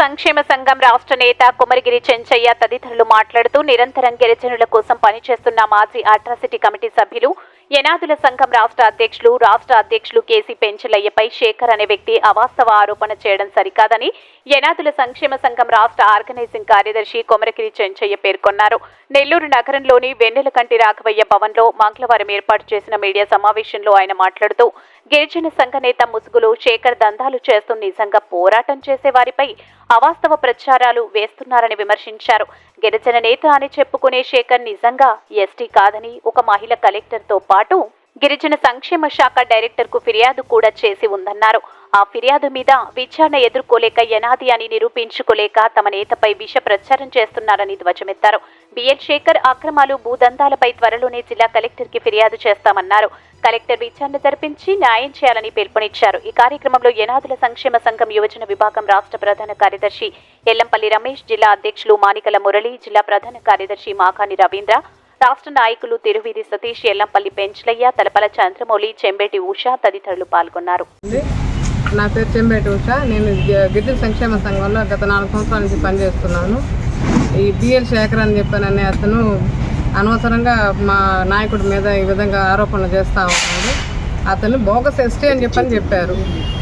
సంక్షేమ సంఘం రాష్ట్ర నేత కుమరిగిరి చెంచయ్య తదితరులు మాట్లాడుతూ నిరంతరం గిరిజనుల కోసం పనిచేస్తున్న మాజీ అట్రాసిటీ కమిటీ సభ్యులు యనాదుల సంఘం రాష్ట్ర అధ్యక్షులు రాష్ట్ర అధ్యక్షులు కేసీ పెంచలయ్యపై శేఖర్ అనే వ్యక్తి అవాస్తవ ఆరోపణ చేయడం సరికాదని యనాదుల సంక్షేమ సంఘం రాష్ట్ర ఆర్గనైజింగ్ కార్యదర్శి కొమరగిరి చెంచయ్య పేర్కొన్నారు. నెల్లూరు నగరంలోని వెన్నెలకంటి రాఘవయ్య భవన్లో మంగళవారం ఏర్పాటు చేసిన మీడియా సమావేశంలో ఆయన మాట్లాడుతూ గిరిజన సంఘ నేత ముసుగులు శేఖర్ దందాలు చేస్తూ నిజంగా పోరాటం చేసే వారిపై అవాస్తవ ప్రచారాలు వేస్తున్నారని విమర్శించారు. గిరిజన నేత అని చెప్పుకునే శేఖర్ నిజంగా ఎస్టీ కాదని ఒక మహిళ కలెక్టర్తో పాటు గిరిజన సంక్షేమ శాఖ డైరెక్టర్కు ఫిర్యాదు కూడా చేసి ఉందన్నారు. ఆ ఫిర్యాదు మీద విచారణ ఎదుర్కోలేక యనాది అని నిరూపించుకోలేక తమ నేతపై విష ప్రచారం చేస్తున్నారని ధ్వజమెత్తారు. బిఎల్ శేఖర్ అక్రమాలు భూదందాలపై త్వరలోనే జిల్లా కలెక్టర్కి ఫిర్యాదు చేస్తామన్నారు. కలెక్టర్ విచారణ జరిపించి న్యాయం చేయాలని పిలుపునిచ్చారు. ఈ కార్యక్రమంలో యనాదుల సంక్షేమ సంఘం యువజన విభాగం రాష్ట్ర ప్రధాన కార్యదర్శి ఎల్లంపల్లి రమేష్ జిల్లా అధ్యక్షులు మానికల మురళి జిల్లా ప్రధాన కార్యదర్శి మాకాని రవీంద్ర రాష్ట్ర నాయకులు తిరువిధి సతీష్ ఎల్లంపల్లి పెంచలయ్య తలపల చంద్రమౌళి చెంబేటి ఉష తదితరులు పాల్గొన్నారు. ఉంది. నా పేరు చెంబేటి ఉష. నేను గిరిజన సంక్షేమ సంఘంలో గత నాలుగు సంవత్సరాల నుంచి పనిచేస్తున్నాను. ఈ బిఎల్ శేఖర్ అని చెప్పాననే అతను అనవసరంగా మా నాయకుడి మీద ఈ విధంగా ఆరోపణలు చేస్తూ ఉన్నాడు. అతను బోగస్ ఎస్టీ అని చెప్పని చెప్పారు.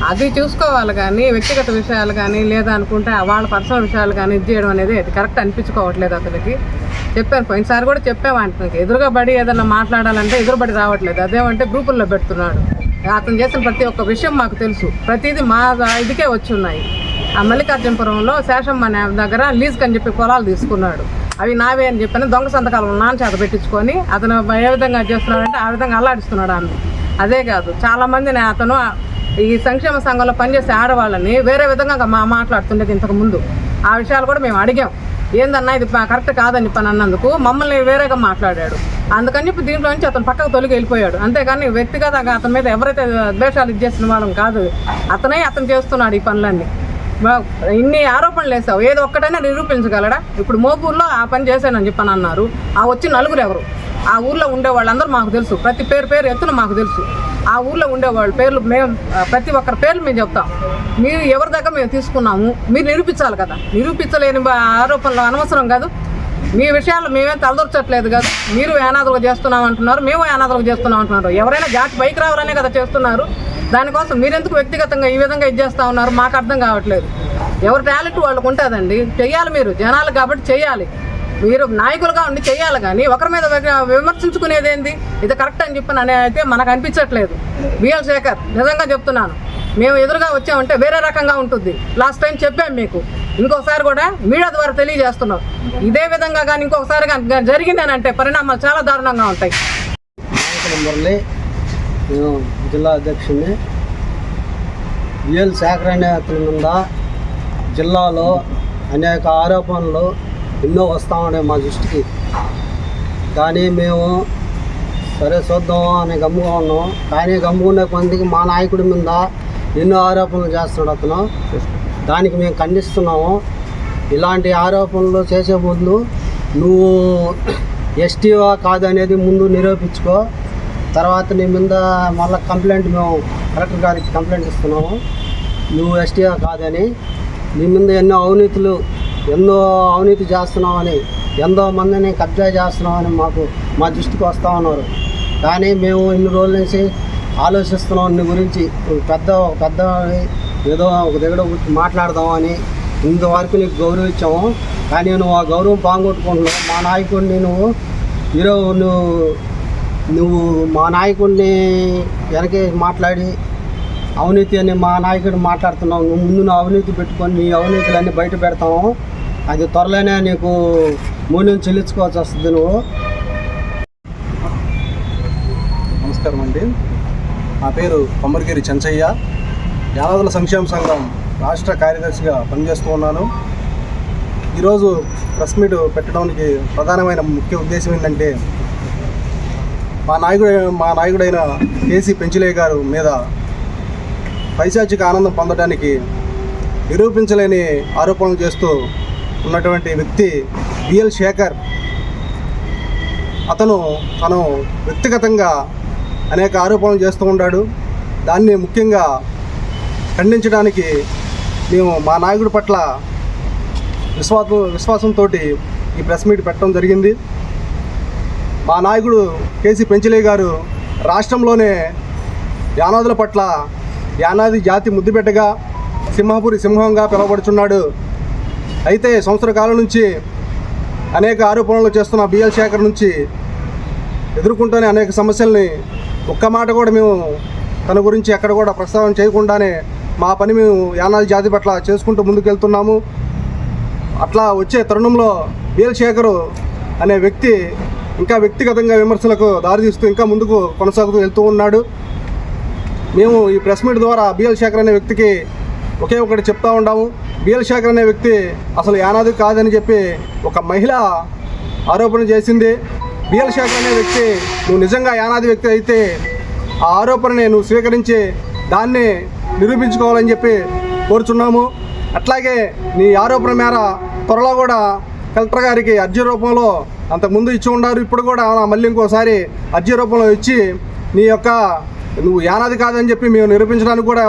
అది చూసుకోవాలి కానీ వ్యక్తిగత విషయాలు కానీ లేదా అనుకుంటే వాళ్ళ పర్సనల్ విషయాలు కానీ ఇది చేయడం అనేది అది కరెక్ట్ అనిపించుకోవట్లేదు అతనికి. చెప్పాను పోయినసారి కూడా చెప్పాము అతనికి. ఎదురుగా పడి ఏదైనా మాట్లాడాలంటే ఎదురుబడి రావట్లేదు. అదేమంటే గ్రూపుల్లో పెడుతున్నాడు. అతను చేసిన ప్రతి ఒక్క విషయం మాకు తెలుసు. ప్రతిదీ మా ఇదికే వచ్చి ఉన్నాయి ఆ మల్లికార్జునపురంలో శేషమ్మ అనే దగ్గర లీజ్కి అని చెప్పి పొలాలు తీసుకున్నాడు. అవి నావే అని చెప్పని దొంగ సంతకాలు నాన్న చేత పెట్టించుకొని అతను ఏ విధంగా చేస్తున్నాడంటే ఆ విధంగా అల్లాడిస్తున్నాడు ఆమె. అదే కాదు చాలామంది అతను ఈ సంక్షేమ సంఘంలో పనిచేసే ఆడవాళ్ళని వేరే విధంగా మా మాట్లాడుతుండేది ఇంతకు ముందు. ఆ విషయాలు కూడా మేము అడిగాం. ఏందన్నా ఇది కరెక్ట్ కాదని పని అన్నందుకు మమ్మల్ని వేరేగా మాట్లాడాడు. అందుకని చెప్పి దీంట్లో నుంచి అతను పక్కకు తొలగి వెళ్ళిపోయాడు. అంతేగాని వ్యక్తిగతంగా అతని మీద ఎవరైతే ద్వేషాలు ఇచ్చేసిన వాళ్ళం కాదు అతనే అతను చేస్తున్నాడు ఈ పనులన్నీ. ఇన్ని ఆరోపణలు వేసావు ఏదో ఒక్కటైనా నిరూపించగలడా? ఇప్పుడు మోపూర్లో ఆ పని చేశానని చెప్పని అన్నారు. ఆ వచ్చి నలుగురు ఎవరు? ఆ ఊర్లో ఉండే వాళ్ళందరూ మాకు తెలుసు. ప్రతి పేరు పేరు ఎత్తున మాకు తెలుసు. ఆ ఊర్లో ఉండేవాళ్ళ పేర్లు మేము ప్రతి ఒక్కరి పేర్లు మేము చెప్తాం. మీరు ఎవరి దగ్గర మేము తీసుకున్నాము మీరు నిరూపించాలి కదా. నిరూపించలేని ఆరోపణలు అనవసరం కాదు. మీ విషయాలు మేమేం తలదొరచట్లేదు కదా. మీరు యానాదులుగా చేస్తున్నాం అంటున్నారు మేము యానాదులుగా చేస్తున్నాం అంటున్నారు. ఎవరైనా జాతి పైకి రావాలనే కదా చేస్తున్నారు. దానికోసం మీరెందుకు వ్యక్తిగతంగా ఈ విధంగా ఇది చేస్తూ ఉన్నారు? మాకు అర్థం కావట్లేదు. ఎవరి టాలెంట్ వాళ్ళకు ఉంటుందండి. చెయ్యాలి మీరు జనాలు కాబట్టి చెయ్యాలి. మీరు నాయకులుగా ఉండి చేయాలి కానీ ఒకరి మీద విమర్శించుకునేది ఏంది ఇది కరెక్ట్ అని చెప్పి అని అయితే మనకు అనిపించట్లేదు. బిఎల్ శేఖర్ నిజంగా చెప్తున్నాను. మేము ఎదురుగా వచ్చామంటే వేరే రకంగా ఉంటుంది. లాస్ట్ టైం చెప్పాం మీకు. ఇంకొకసారి కూడా మీడియా ద్వారా తెలియజేస్తున్నాం. ఇదే విధంగా కానీ ఇంకొకసారి కానీ జరిగిందని అంటే పరిణామాలు చాలా దారుణంగా ఉంటాయి. మురళి నేను జిల్లా అధ్యక్షుడిని. విఎల్ శేఖర్ అనే అతని మీద జిల్లాలో అనేక ఆరోపణలు ఎన్నో వస్తూ ఉన్నాయి మా దృష్టికి. కానీ మేము సరే చూద్దాం అని గమ్ముగా ఉన్నాం. కానీ గమ్ముకునే కొందికి మా నాయకుడి మీద ఎన్నో ఆరోపణలు చేస్తున్నాడు అతను. దానికి మేము ఖండిస్తున్నాము. ఇలాంటి ఆరోపణలు చేసే ముందు నువ్వు ఎస్టీవా కాదు అనేది ముందు నిరూపించుకో. తర్వాత నీ మీద మళ్ళీ కంప్లైంట్ మేము కలెక్టర్ గారికి కంప్లైంట్ ఇస్తున్నాము. నువ్వు ఎస్టీవా కాదని. నీ మీద ఎన్నో అవినీతులు ఎన్నో అవినీతి చేస్తున్నామని ఎంతో మందిని కబ్జా చేస్తున్నామని మాకు మా దృష్టికి వస్తూ ఉన్నారు. కానీ మేము ఇన్ని రోజుల నుంచి ఆలోచిస్తున్నాం నీ గురించి పెద్ద పెద్ద ఏదో ఒక దగ్గర మాట్లాడదామని. ఇంతవరకు నీకు గౌరవం ఇచ్చాము కానీ నువ్వు ఆ గౌరవం బాగొట్టుకుంటున్నావు మా నాయకుడిని నువ్వు ఈరోజు నువ్వు నువ్వు మా నాయకుడిని వెనకే మాట్లాడి అవినీతి అని మా నాయకుడు మాట్లాడుతున్నావు. నువ్వు ముందు నువ్వు అవినీతి పెట్టుకొని నీ అవినీతులన్నీ బయట పెడతాము. అది త్వరలోనే నీకు మూల్యం చెల్లించుకోవాల్సి వస్తుంది నువ్వు. నమస్కారం అండి. నా పేరు కొమ్మరిగిరి చెంచయ్య. యాదవుల సంక్షేమ సంఘం రాష్ట్ర కార్యదర్శిగా పనిచేస్తూ ఉన్నాను. ఈరోజు ప్రెస్ మీట్ పెట్టడానికి ప్రధానమైన ముఖ్య ఉద్దేశం ఏంటంటే మా నాయకుడు మా నాయకుడైన కేసీ పెంచిలే గారు మీద పైశాచిక ఆనందం పొందడానికి నిరూపించలేని ఆరోపణలు చేస్తూ ఉన్నటువంటి వ్యక్తి బిఎల్ శేఖర్. అతను తను వ్యక్తిగతంగా అనేక ఆరోపణలు చేస్తూ ఉంటాడు దాన్ని ముఖ్యంగా ఖండించడానికి మేము మా నాయకుడి పట్ల విశ్వాసం విశ్వాసంతో ఈ ప్రెస్ మీట్ పెట్టడం జరిగింది. మా నాయకుడు కేసీ పెంచలే గారు రాష్ట్రంలోనే యానాదుల పట్ల యానాది జాతి ముద్దుబిడ్డగా సింహపురి సింహంగా పిలువబడుచున్నాడు. అయితే సంవత్సర కాలం నుంచి అనేక ఆరోపణలు చేస్తున్న బిఎల్ శేఖర్ నుంచి ఎదుర్కొంటూనే అనేక సమస్యల్ని ఒక్క మాట కూడా మేము తన గురించి ఎక్కడ కూడా ప్రస్తావన చేయకుండానే మా పని మేము యానాది జాతి పట్ల చేసుకుంటూ ముందుకెళ్తున్నాము. అట్లా వచ్చే తరుణంలో బిఎల్ శేఖరు అనే వ్యక్తి ఇంకా వ్యక్తిగతంగా విమర్శలకు దారితీస్తూ ఇంకా ముందుకు కొనసాగుతూ వెళ్తూ ఉన్నాడు. మేము ఈ ప్రెస్ మీట్ ద్వారా బిఎల్ శేఖర్ అనే వ్యక్తికి ఒకే ఒకటి చెప్తా ఉన్నాము బిఎల్ శేఖర్ అనే వ్యక్తి అసలు యానాది కాదని చెప్పి ఒక మహిళ ఆరోపణ చేసింది. బిఎల్ శేఖర్ అనే వ్యక్తి నువ్వు నిజంగా యానాది వ్యక్తి అయితే ఆ ఆరోపణని నువ్వు స్వీకరించి దాన్ని నిరూపించుకోవాలని చెప్పి కోరుచున్నాము. అట్లాగే నీ ఆరోపణ మేర త్వరలో కూడా కలెక్టర్ గారికి అర్జీ రూపంలో అంతకుముందు ఇచ్చి ఉన్నారు ఇప్పుడు కూడా మళ్ళీ ఇంకోసారి అర్జీ రూపంలో ఇచ్చి నీ యొక్క నువ్వు యానాది కాదని చెప్పి మేము నిరూపించడానికి కూడా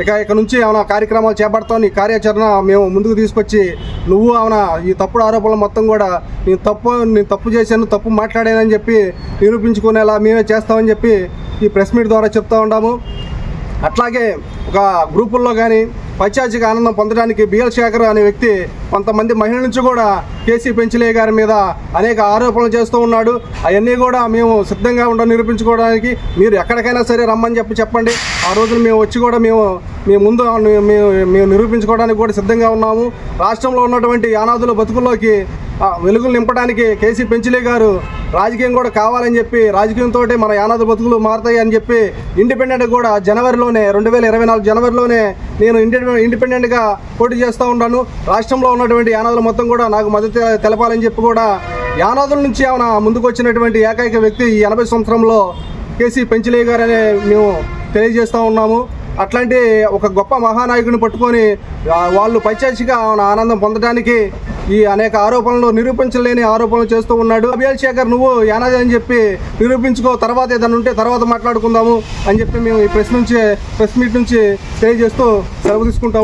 ఇక ఇక నుంచి ఏమైనా కార్యక్రమాలు చేపడతాం నీ కార్యాచరణ మేము ముందుకు తీసుకొచ్చి నువ్వు అవునా ఈ తప్పుడు ఆరోపణలు మొత్తం కూడా నేను తప్పు నేను తప్పు చేశాను తప్పు మాట్లాడానని చెప్పి నిరూపించుకునేలా మేమే చేస్తామని చెప్పి ఈ ప్రెస్ మీట్ ద్వారా చెప్తా ఉన్నాము. అట్లాగే ఒక గ్రూపుల్లో కానీ పైచాచిక ఆనందం పొందడానికి బిఎల్ శేఖర్ అనే వ్యక్తి కొంతమంది మహిళల నుంచి కూడా కేసీ పెంచలే గారి మీద అనేక ఆరోపణలు చేస్తూ ఉన్నాడు. అవన్నీ కూడా మేము సిద్ధంగా ఉండ నిరూపించుకోవడానికి మీరు ఎక్కడికైనా సరే రమ్మని చెప్పి చెప్పండి. ఆ రోజున మేము వచ్చి కూడా మేము మీ ముందు మేము మేము నిరూపించుకోవడానికి కూడా సిద్ధంగా ఉన్నాము. రాష్ట్రంలో ఉన్నటువంటి యానాదుల బతుకుల్లోకి వెలుగులు నింపడానికి కేసీ పెంచిలే గారు. రాజకీయం కూడా కావాలని చెప్పి రాజకీయంతో మన యానాది బతుకులు మారుతాయి అని చెప్పి ఇండిపెండెంట్ కూడా జనవరిలోనే రెండు వేల ఇరవై నాలుగు జనవరిలోనే నేను ఇండి ఇండిపెండెంట్గా పోటీ చేస్తూ ఉన్నాను. రాష్ట్రంలో ఉన్నటువంటి యానాదులు మొత్తం కూడా నాకు మద్దతు తెలపాలని చెప్పి కూడా యానాదుల నుంచి ఆమె ముందుకు వచ్చినటువంటి ఏకైక వ్యక్తి ఈ ఎనభై సంవత్సరంలో కేసీ పెంచిలే గారు అనే మేము తెలియజేస్తూ ఉన్నాము. అట్లాంటి ఒక గొప్ప మహానాయకుని పట్టుకొని వాళ్ళు వాళ్ళు పైచాచిగా ఆనందం పొందడానికి ఈ అనేక ఆరోపణలు నిరూపించలేని ఆరోపణలు చేస్తూ ఉన్నాడు. అభియాల్ శేఖర్ నువ్వు యానాది అని చెప్పి నిరూపించుకో తర్వాత ఏదైనా ఉంటే తర్వాత మాట్లాడుకుందాము అని చెప్పి మేము ఈ ప్రెస్ నుంచి ప్రెస్ మీట్ నుంచి తెలియజేస్తూ సెలవు తీసుకుంటాము.